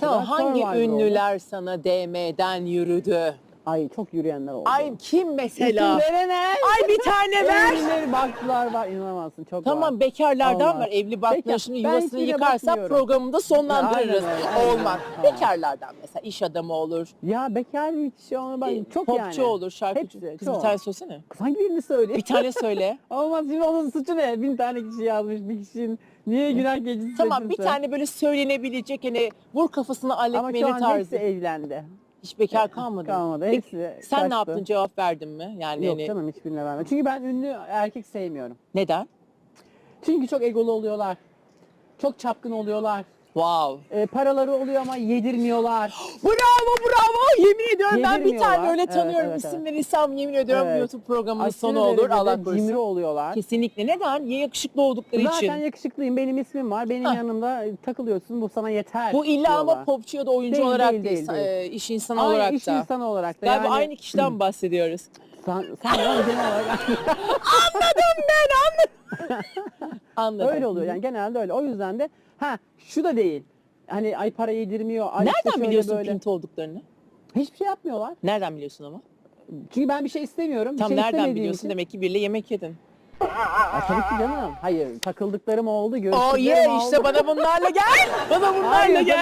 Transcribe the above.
Tamam hangi ünlüler sana DM'den yürüdü? Ay çok yürüyenler oldu. Ay kim mesela? İsim verene. Ay bir tane ver. Ünlüleri baktılar var inanamazsın çok Tamam var. bekarlardan Olmaz. var. Evli Bekar- şimdi ben yuvasını yıkarsa bakmıyorum. programı da sonlandırırız. Aynen öyle, aynen Olmaz. öyle. Bekarlardan mesela iş adamı olur. Ya bekar bir kişi onu ben e, çok popçu yani. olur, şarkıcı. Hepsi, Kız bir tane söylesene. Kız hangi birini söyleyeyim? Bir tane söyle. Olmaz şimdi onun suçu ne? Bin tane kişi yazmış bir kişinin. Niye günah gecesi tamam bir seçilse? tane böyle söylenebilecek hani vur kafasına Ama şu Meni an tarzı. hepsi evlendi. Hiç bekar kalmadı. Kalmadı. Peki, Hepsi sen kaçtı. ne yaptın cevap verdin mi? Yani Yok hani, canım hiçbirine vermem. Çünkü ben ünlü erkek sevmiyorum. neden? Çünkü çok egolu oluyorlar. Çok çapkın oluyorlar. Wow. E, paraları oluyor ama yedirmiyorlar. Bravo bravo. Yemin ediyorum ben bir tane Yedirmiyorlar. öyle Evet, tanıyorum. evet, İsim verirsem yemin ediyorum Evet. YouTube programının Aşırı sonu olur. derecede Allah korusun. Cimri oluyorlar. Kesinlikle. Neden? Ya yakışıklı oldukları Zaten için. yakışıklıyım. Benim ismim var. Benim Hah. yanımda takılıyorsun. Bu sana yeter. Bu illa ama diyorlar. popçu ya da oyuncu Değil, olarak değil, değil, değil, değil. e, iş insanı Aynı olarak iş da. insanı olarak da. Galiba yani, aynı kişiden bahsediyoruz. Sen, sen ben genel olarak Anladım. öyle oluyor. Yani genelde öyle. O yüzden de ha şu da değil. Hani ay para yedirmiyor. Ay işte Nereden şöyle biliyorsun böyle. pinti olduklarını? Hiçbir şey yapmıyorlar. Nereden biliyorsun ama? Çünkü ben bir şey istemiyorum. Bir Tam şey nereden biliyorsun? için- Demek ki biriyle yemek yedin. Aa, tabii ki canım. Hayır takıldıklarım oldu. Oh Görüştüklerim yeah oldu. işte bana bunlarla gel. Bana bunlarla Hayır, gel.